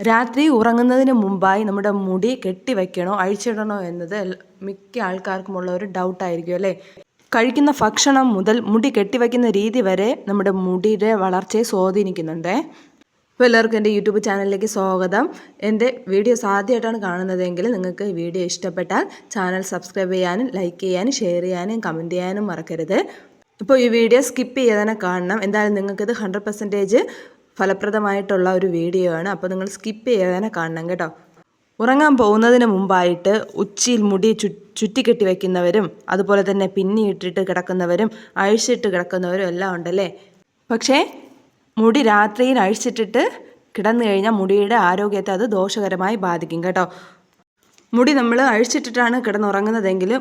രാത്രി ഉറങ്ങുന്നതിന് മുമ്പായി നമ്മുടെ മുടി കെട്ടിവെക്കണോ അഴിച്ചിടണോ എന്നത് മിക്ക ആൾക്കാർക്കുമുള്ള ഒരു ഡൗട്ടായിരിക്കും അല്ലേ? കഴിക്കുന്ന ഭക്ഷണം മുതൽ മുടി കെട്ടിവെക്കുന്ന രീതി വരെ നമ്മുടെ മുടിയുടെ വളർച്ചയെ സ്വാധീനിക്കുന്നുണ്ടേ. അപ്പോൾ എല്ലാവർക്കും എന്റെ യൂട്യൂബ് ചാനലിലേക്ക് സ്വാഗതം. എന്റെ വീഡിയോസ് ആദ്യമായിട്ടാണ് കാണുന്നതെങ്കിൽ നിങ്ങൾക്ക് ഈ വീഡിയോ ഇഷ്ടപ്പെട്ടാൽ ചാനൽ സബ്സ്ക്രൈബ് ചെയ്യാനും ലൈക്ക് ചെയ്യാനും ഷെയർ ചെയ്യാനും കമന്റ് ചെയ്യാനും മറക്കരുത്. ഇപ്പോൾ ഈ വീഡിയോ സ്കിപ്പ് ചെയ്യാതെ കാണണം. എന്തായാലും നിങ്ങൾക്കിത് ഹൺഡ്രഡ് പെർസെന്റേജ് ഫലപ്രദമായിട്ടുള്ള ഒരു വീഡിയോ ആണ്. അപ്പോൾ നിങ്ങൾ സ്കിപ്പ് ചെയ്യാതെ കാണണം കേട്ടോ. ഉറങ്ങാൻ പോകുന്നതിന് മുമ്പായിട്ട് ഉച്ചിയിൽ മുടി ചു ചുറ്റിക്കെട്ടി വയ്ക്കുന്നവരും അതുപോലെ തന്നെ പിന്നിയിട്ടിട്ട് കിടക്കുന്നവരും അഴിച്ചിട്ട് കിടക്കുന്നവരും എല്ലാം ഉണ്ടല്ലേ? പക്ഷേ മുടി രാത്രിയിൽ അഴിച്ചിട്ടിട്ട് കിടന്നു കഴിഞ്ഞാൽ മുടിയുടെ ആരോഗ്യത്തെ അത് ദോഷകരമായി ബാധിക്കും കേട്ടോ. മുടി നമ്മൾ അഴിച്ചിട്ടിട്ടാണ് കിടന്നുറങ്ങുന്നതെങ്കിൽ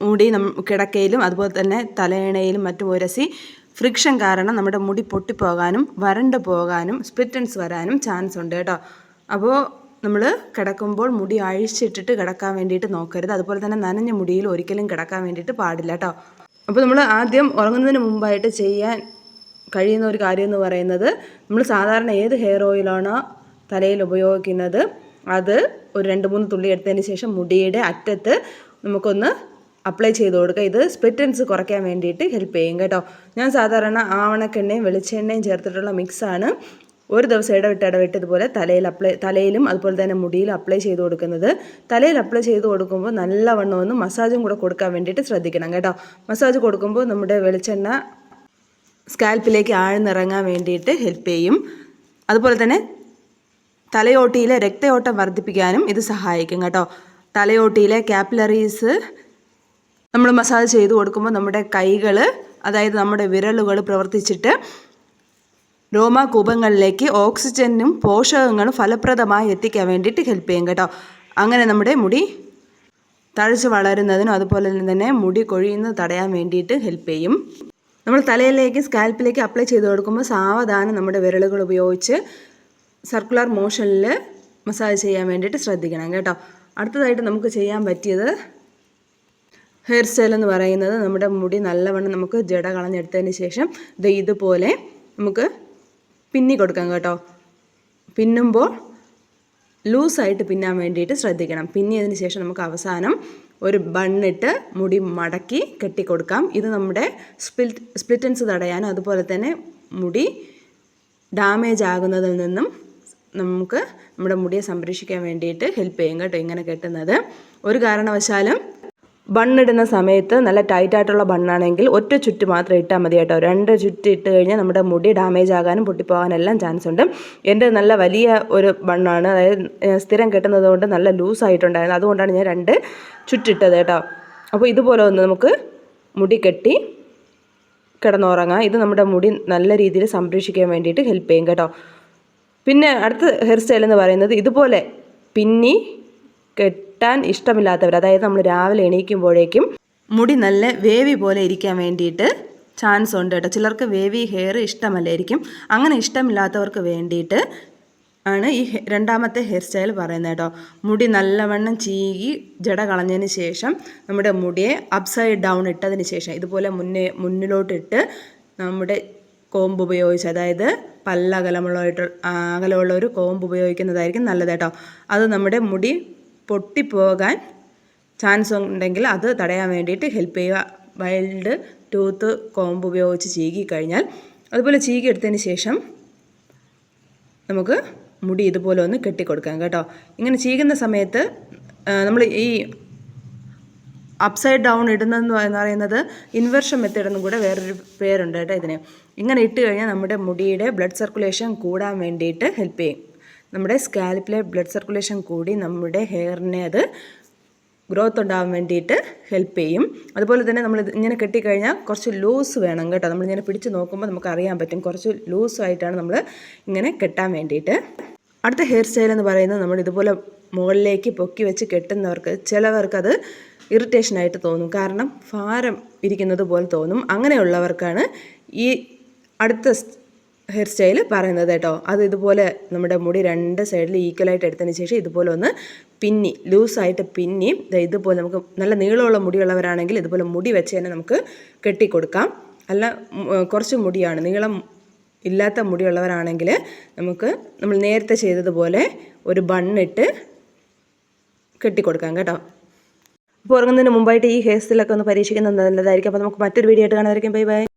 മുടി നം കിടക്കയിലും അതുപോലെ തന്നെ തലയിണയിലും മറ്റും ഉരസി ഫ്രിക്ഷൻ കാരണം നമ്മുടെ മുടി പൊട്ടിപ്പോകാനും വരണ്ട് പോകാനും സ്പിറ്റൻസ് വരാനും ചാൻസ് ഉണ്ട് കേട്ടോ. അപ്പോൾ നമ്മൾ കിടക്കുമ്പോൾ മുടി അഴിച്ചിട്ടിട്ട് കിടക്കാൻ വേണ്ടിയിട്ട് നോക്കരുത്. അതുപോലെ തന്നെ നനഞ്ഞ മുടിയിൽ ഒരിക്കലും കിടക്കാൻ വേണ്ടിയിട്ട് പാടില്ല കേട്ടോ. അപ്പോൾ നമ്മൾ ആദ്യം ഉറങ്ങുന്നതിന് മുമ്പായിട്ട് ചെയ്യാൻ കഴിയുന്ന ഒരു കാര്യം എന്ന് പറയുന്നത് നമ്മൾ സാധാരണ ഏത് ഹെയർ ഓയിലാണോ തലയിൽ ഉപയോഗിക്കുന്നത് അത് ഒരു രണ്ട് മൂന്ന് തുള്ളി എടുത്തതിന് ശേഷം മുടിയുടെ അറ്റത്ത് നമുക്കൊന്ന് അപ്ലൈ ചെയ്ത് കൊടുക്കുക. ഇത് സ്പിറ്റൻസ് കുറയ്ക്കാൻ വേണ്ടിയിട്ട് ഹെൽപ്പ് ചെയ്യും കേട്ടോ. ഞാൻ സാധാരണ ആവണക്കെണ്ണയും വെളിച്ചെണ്ണയും ചേർത്തിട്ടുള്ള മിക്സാണ് ഒരു ദിവസം ഇടവിട്ട് ഇടവിട്ട് ഇതുപോലെ തലയിൽ അപ്ലൈ തലയിലും അതുപോലെ തന്നെ മുടിയിലും അപ്ലൈ ചെയ്ത് കൊടുക്കുന്നത്. തലയിൽ അപ്ലൈ ചെയ്ത് കൊടുക്കുമ്പോൾ നല്ലവണ്ണം ഒന്ന് മസാജും കൂടെ കൊടുക്കാൻ വേണ്ടിയിട്ട് ശ്രദ്ധിക്കണം കേട്ടോ. മസാജ് കൊടുക്കുമ്പോൾ നമ്മുടെ വെളിച്ചെണ്ണ സ്കാൽപ്പിലേക്ക് ആഴ്ന്നിറങ്ങാൻ വേണ്ടിയിട്ട് ഹെൽപ്പ് ചെയ്യും. അതുപോലെ തന്നെ തലയോട്ടിയിലെ രക്തയോട്ടം വർദ്ധിപ്പിക്കാനും ഇത് സഹായിക്കും കേട്ടോ. തലയോട്ടിയിലെ കാപ്പിലറീസ് നമ്മൾ മസാജ് ചെയ്ത് കൊടുക്കുമ്പോൾ നമ്മുടെ കൈകൾ അതായത് നമ്മുടെ വിരലുകൾ പ്രവർത്തിച്ചിട്ട് രോമാകൂപങ്ങളിലേക്ക് ഓക്സിജനും പോഷകങ്ങളും ഫലപ്രദമായി എത്തിക്കാൻ വേണ്ടിയിട്ട് ഹെൽപ്പ് ചെയ്യും കേട്ടോ. അങ്ങനെ നമ്മുടെ മുടി തഴച്ച് വളരുന്നതിനും അതുപോലെ തന്നെ മുടി കൊഴിയുന്നത് തടയാൻ വേണ്ടിയിട്ട് ഹെൽപ്പ് ചെയ്യും. നമ്മൾ തലയിലേക്ക് സ്കാൽപ്പിലേക്ക് അപ്ലൈ ചെയ്ത് കൊടുക്കുമ്പോൾ സാവധാനം നമ്മുടെ വിരലുകൾ ഉപയോഗിച്ച് സർക്കുലർ മോഷനിൽ മസാജ് ചെയ്യാൻ വേണ്ടിയിട്ട് ശ്രദ്ധിക്കണം കേട്ടോ. അടുത്തതായിട്ട് നമുക്ക് ചെയ്യാൻ പറ്റിയത് ഹെയർ സ്റ്റൈൽ എന്ന് പറയുന്നത് നമ്മുടെ മുടി നല്ലവണ്ണം നമുക്ക് ജട കളഞ്ഞെടുത്തതിന് ശേഷം ഇത് ഇതുപോലെ നമുക്ക് പിന്നി കൊടുക്കാം കേട്ടോ. പിന്നുമ്പോൾ ലൂസായിട്ട് പിന്നാൻ വേണ്ടിയിട്ട് ശ്രദ്ധിക്കണം. പിന്നിയതിന് ശേഷം നമുക്ക് അവസാനം ഒരു ബണ്ണിട്ട് മുടി മടക്കി കെട്ടിക്കൊടുക്കാം ഇത് നമ്മുടെ സ്പ്ലിറ്റ് സ്പ്ലിറ്റൻസ് തടയാനും അതുപോലെ തന്നെ മുടി ഡാമേജ് ആകുന്നതിൽ നിന്നും നമുക്ക് നമ്മുടെ മുടിയെ സംരക്ഷിക്കാൻ വേണ്ടിയിട്ട് ഹെൽപ്പ് ചെയ്യും കേട്ടോ ഇങ്ങനെ കെട്ടുന്നത്. ഒരു കാരണവശാലും ബണ്ണിടുന്ന സമയത്ത് നല്ല ടൈറ്റായിട്ടുള്ള ബണ്ണാണെങ്കിൽ ഒറ്റ ചുറ്റ് മാത്രം ഇട്ടാൽ മതി കേട്ടോ. രണ്ട് ചുറ്റ് ഇട്ട് കഴിഞ്ഞാൽ നമ്മുടെ മുടി ഡാമേജ് ആകാനും പൊട്ടിപ്പോകാനും എല്ലാം ചാൻസ് ഉണ്ട്. എന്റെ നല്ല വലിയ ഒരു ബണ്ണാണ്. അതായത് സ്ഥിരം കെട്ടുന്നത് കൊണ്ട് നല്ല ലൂസായിട്ടുണ്ടായിരുന്നു അതുകൊണ്ടാണ് ഞാൻ രണ്ട് ചുറ്റിട്ടത് കേട്ടോ. അപ്പോൾ ഇതുപോലെ ഒന്ന് നമുക്ക് മുടി കെട്ടി കിടന്നുറങ്ങാം. ഇത് നമ്മുടെ മുടി നല്ല രീതിയിൽ സംരക്ഷിക്കാൻ വേണ്ടിയിട്ട് ഹെൽപ്പ് ചെയ്യും കേട്ടോ. പിന്നെ അടുത്ത ഹെയർ സ്റ്റൈൽ എന്ന് പറയുന്നത് ഇതുപോലെ പിന്നി കെട്ടാൻ ഇഷ്ടമില്ലാത്തവർ അതായത് നമ്മൾ രാവിലെ എണീക്കുമ്പോഴേക്കും മുടി നല്ല വേവി പോലെ ഇരിക്കാൻ വേണ്ടിയിട്ട് ചാൻസ് ഉണ്ട് കേട്ടോ. ചിലർക്ക് വേവി ഹെയർ ഇഷ്ടമല്ലായിരിക്കും. അങ്ങനെ ഇഷ്ടമില്ലാത്തവർക്ക് വേണ്ടിയിട്ട് ആണ് ഈ രണ്ടാമത്തെ ഹെയർ സ്റ്റൈൽ പറയുന്നത് കേട്ടോ. മുടി നല്ലവണ്ണം ചീകി ജട കളഞ്ഞതിന് ശേഷം നമ്മുടെ മുടിയെ അപ്സൈഡ് ഡൗൺ ഇട്ടതിന് ശേഷം ഇതുപോലെ മുന്നേ മുന്നിലോട്ടിട്ട് നമ്മുടെ കോമ്പ് ഉപയോഗിച്ച് അതായത് പല്ലകലമുള്ളതായിട്ട് അകലമുള്ള ഒരു കോമ്പ് ഉപയോഗിക്കുന്നതായിരിക്കും നല്ലത് കേട്ടോ. അത് നമ്മുടെ മുടി പൊട്ടിപ്പോകാൻ ചാൻസ് ഉണ്ടെങ്കിൽ അത് തടയാൻ വേണ്ടിയിട്ട് ഹെൽപ്പ് ചെയ്യുക. വൈൽഡ് ടൂത്ത് കോമ്പ് ഉപയോഗിച്ച് ചീകി കഴിഞ്ഞാൽ അതുപോലെ ചീകി എടുത്തതിന് ശേഷം നമുക്ക് മുടി ഇതുപോലെ ഒന്ന് കെട്ടിക്കൊടുക്കാം കേട്ടോ. ഇങ്ങനെ ചീകുന്ന സമയത്ത് നമ്മൾ ഈ അപ്സൈഡ് ഡൗൺ ഇടുന്നതെന്ന് പറയുന്നത് ഇൻവെർഷൻ മെത്തേഡ് എന്നും കൂടെ വേറൊരു പേരുണ്ട് കേട്ടോ ഇതിന്. ഇങ്ങനെ ഇട്ട് കഴിഞ്ഞാൽ നമ്മുടെ മുടിയുടെ ബ്ലഡ് സർക്കുലേഷൻ കൂടാൻ വേണ്ടിയിട്ട് ഹെൽപ്പ് ചെയ്യും. നമ്മുടെ സ്കാൽപ്പിലെ ബ്ലഡ് സർക്കുലേഷൻ കൂടി നമ്മുടെ ഹെയറിനെ അത് ഗ്രോത്ത് ഉണ്ടാകാൻ വേണ്ടിയിട്ട് ഹെൽപ്പ് ചെയ്യും. അതുപോലെ തന്നെ നമ്മൾ ഇങ്ങനെ കെട്ടിക്കഴിഞ്ഞാൽ കുറച്ച് ലൂസ് വേണം കേട്ടോ. നമ്മളിങ്ങനെ പിടിച്ച് നോക്കുമ്പോൾ നമുക്ക് അറിയാൻ പറ്റും കുറച്ച് ലൂസായിട്ടാണ് നമ്മൾ ഇങ്ങനെ കെട്ടാൻ വേണ്ടിയിട്ട്. അടുത്ത ഹെയർ സ്റ്റൈൽ എന്ന് പറയുന്നത് നമ്മൾ ഇതുപോലെ മുകളിലേക്ക് പൊക്കി വെച്ച് കെട്ടുന്നവർക്ക് ചിലവർക്കത് ഇറിറ്റേഷനായിട്ട് തോന്നും. കാരണം ഭാരം ഇരിക്കുന്നത് പോലെ തോന്നും. അങ്ങനെയുള്ളവർക്കാണ് ഈ അടുത്ത ഹെയർ സ്റ്റൈൽ പറയുന്നത് കേട്ടോ. അത് ഇതുപോലെ നമ്മുടെ മുടി രണ്ട് സൈഡിൽ ഈക്വലായിട്ട് എടുത്തതിന് ശേഷം ഇതുപോലെ ഒന്ന് പിന്നി ലൂസായിട്ട് പിന്നി ഇതുപോലെ നമുക്ക് നല്ല നീളമുള്ള മുടിയുള്ളവരാണെങ്കിൽ ഇതുപോലെ മുടി വെച്ച് തന്നെ നമുക്ക് കെട്ടിക്കൊടുക്കാം. അല്ല കുറച്ച് മുടിയാണ് നീളം ഇല്ലാത്ത മുടിയുള്ളവരാണെങ്കിൽ നമുക്ക് നമ്മൾ നേരത്തെ ചെയ്തതുപോലെ ഒരു ബണ്ണിട്ട് കെട്ടിക്കൊടുക്കാം കേട്ടോ. അപ്പോൾ ഉറങ്ങുന്നതിന് മുമ്പായിട്ട് ഈ ഹെയർ സ്റ്റൈലൊക്കെ ഒന്ന് പരീക്ഷിക്കുന്നത് നല്ലതായിരിക്കും. അപ്പോൾ നമുക്ക് മറ്റൊരു വീഡിയോ ആയിട്ട് കാണാതായിരിക്കും ബൈ ബൈ